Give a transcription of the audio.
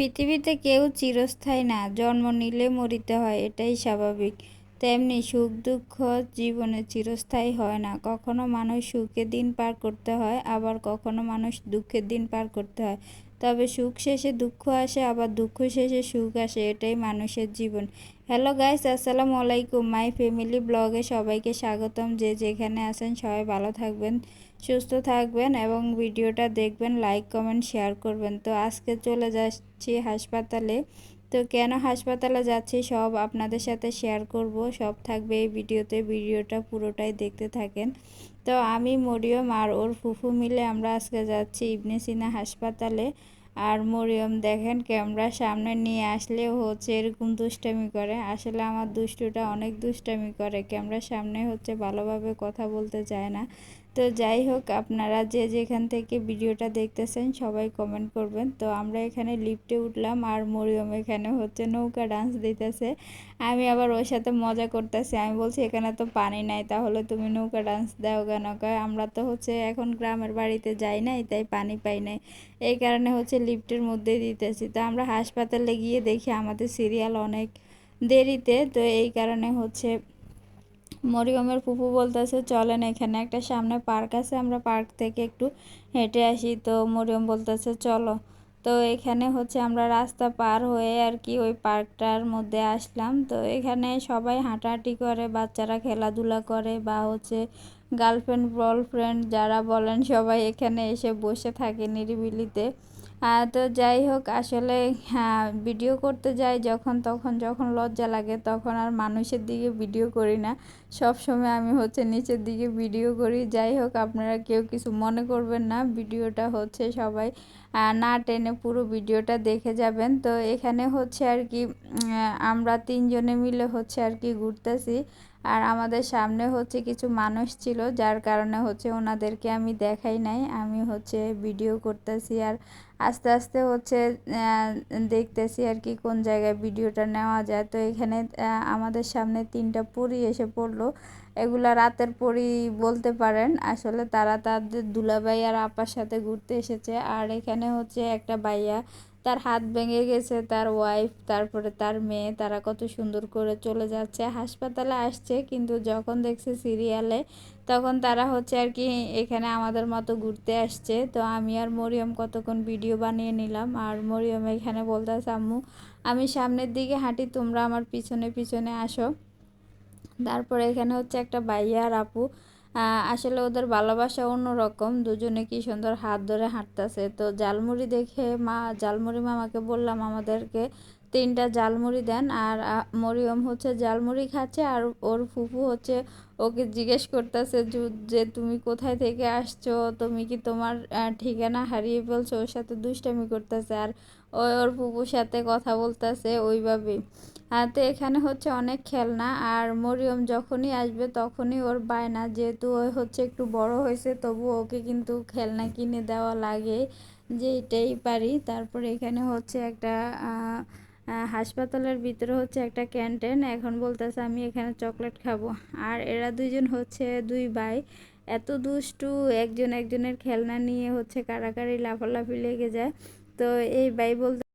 পৃথিবীতে কেউ চিরস্থায়ী না, জন্ম নিলে মরিতে হয়, এটাই স্বাভাবিক। তেমনি সুখ, দুঃখ জীবনে চিরস্থায়ী হয় না, কখনো মানুষ সুখে দিন পার করতে হয়, আবার কখনো মানুষ দুঃখের দিন পার করতে হয়। তবে সুখ শেষে দুঃখ আসে, আবার দুঃখ শেষে সুখ আসে, এটাই মানুষের জীবন। হ্যালো গাইস আসসালামু আলাইকুম। মাই ফ্যামিলি ব্লগে সবাইকে স্বাগতম যে যেখানে আছেন, সবাই ভালো থাকবেন, সুস্থ থাকবেন এবং ভিডিওটা দেখবেন লাইক কমেন্ট শেয়ার করবেন। তো আজকে চলে যাচ্ছি হাসপাতালে। তো কেন হাসপাতালে যাচ্ছি সব আপনাদের সাথে শেয়ার করব, সব থাকবে এই ভিডিওতে, ভিডিওটা পুরোটাই দেখতে থাকেন। তো আমি, মরিয়ম আর ওর ফুফু মিলে আমরা আজকে যাচ্ছি ইবনে সিনা হাসপাতালে। আর মরিয়ম, দেখেন ক্যামেরা সামনে নিয়ে আসলে হচ্ছে এরকম দুষ্টামি করে। আসলে আমার দুষ্টুটা অনেক দুষ্টামি করে ক্যামেরার সামনে হচ্ছে ভালোভাবে কথা বলতে চায় না। তো যাই হোক, আপনারা যে যেখান থেকে ভিডিওটা দেখতেছেন সবাই কমেন্ট করবেন। তো আমরা এখানে লিফটে উঠলাম আর মরিয়ম এখানে হচ্ছে নৌকা ডান্স দিতেছে। আমি আবার ওর সাথে মজা করতেছি। আমি বলছি, এখানে তো পানি নাই, তাহলে তুমি নৌকা ডান্স দাও কেন? কয়, আমরা তো হচ্ছে এখন গ্রামের বাড়িতে যাই নাই, তাই পানি পাই নাই। এই কারণে হচ্ছে লিফটের মধ্যে দিতেছি। তো আমরা হাসপাতালে গিয়ে দেখি আমাদের সিরিয়াল অনেক দেরিতে। তো এই কারণে হচ্ছে মরিয়মের ফুপু বলতেছে, চলেন এখানে, একটা সামনে পার্ক আছে, আমরা পার্ক থেকে একটু হেঁটে আসি। তো মরিয়ম বলতেছে, চলো। তো এখানে হচ্ছে আমরা রাস্তা পার হয়ে আর কি ওই পার্কটার মধ্যে আসলাম। তো এখানে সবাই হাঁটাহাঁটি করে, বাচ্চারা খেলাধুলা করে বা হচ্ছে গার্লফ্রেন্ড বয়ফ্রেন্ড যারা বলেন, সবাই এখানে এসে বসে থাকে নিরিবিলিতে। তো যাই হোক, আসলে হ্যাঁ ভিডিও করতে যাই যখন তখন যখন লজ্জা লাগে তখন আর মানুষের দিকে ভিডিও করি না। সব সময় আমি হচ্ছে নিচের দিকে ভিডিও করি। যাই হোক, আপনারা কেউ কিছু মনে করবেন না ভিডিওটা হচ্ছে সবাই না টেনে পুরো ভিডিওটা দেখে যাবেন। তো এখানে হচ্ছে আর কি আমরা তিনজনে মিলে হচ্ছে আর কি ঘুরতেছি। আর আমাদের সামনে হচ্ছে কিছু মানুষ ছিল, যার কারণে হচ্ছে ওনাদেরকে আমি দেখাই নাই, আমি হচ্ছে ভিডিও করতেছি আর আস্তে আস্তে হচ্ছে দেখতেছি আর কি কোন জায়গায় ভিডিওটা নেওয়া যায়। তো এখানে আমাদের সামনে তিনটা পরি এসে পড়ল, এগুলা রাতের পরি বলতে পারেন, আসলে তারা তাদের দুলাভাই আর আপার সাথে ঘুরতে এসেছে। আর এখানে হচ্ছে একটা বাইয়া তার হাত ভেঙে গেছে, তার ওয়াইফ তারপরে তার মেয়ে, তারা কত সুন্দর করে চলে যাচ্ছে, হাসপাতালে আসছে, কিন্তু যখন দেখছে সিরিয়ালে তখন তারা হচ্ছে আর কি এখানে আমাদের মতো ঘুরতে আসছে। তো আমি আর মরিয়ম কতক্ষণ ভিডিও বানিয়ে নিলাম, আর মরিয়ম এখানে বলতেছে, আম্মু, আমি সামনের দিকে হাঁটি, তোমরা আমার পিছনে পিছনে আসো। তারপরে এখানে হচ্ছে একটা ভাইয়া আর আপু আসলে ওদের ভালোবাসা অন্যরকম। দুজনে কি সুন্দর হাত ধরে হাঁটতেছে। তো জালমুড়ি দেখে মা জালমুড়ি মামাকে বললাম আমাদেরকে, তিনটা জালমুড়ি দেন। আর মরিয়ম হচ্ছে জালমুড়ি খাচ্ছে আর ওর ফুফু হচ্ছে ওকে জিজ্ঞেস করতেছে যে তুমি কোথায় থেকে আসছো? তুমি কি তোমার ঠিকানা হারিয়ে ফেলছো? ওর সাথে দুষ্টামি করতেছে। আর ওর পুপুর সাথে কথা বলতেছে ওইভাবেই। তো এখানে হচ্ছে অনেক খেলনা আর মরিয়ম যখনই আসবে তখনই ওর বায়না। যেহেতু ওই হচ্ছে একটু বড় হয়েছে, তবু ওকে কিন্তু খেলনা কিনে দেওয়া লাগে যে এটাই পারি। তারপরে এখানে হচ্ছে একটা হাসপাতালের ভিতরে হচ্ছে একটা ক্যান্টিন। এখন বলতেছে, আমি এখানে চকলেট খাব। আর এরা দুইজন হচ্ছে দুই ভাই। এত দুষ্টু, একজন একজনের খেলনা নিয়ে হচ্ছে কারাকারি লাফালাফি লেগে যায়। তো এই বাইবল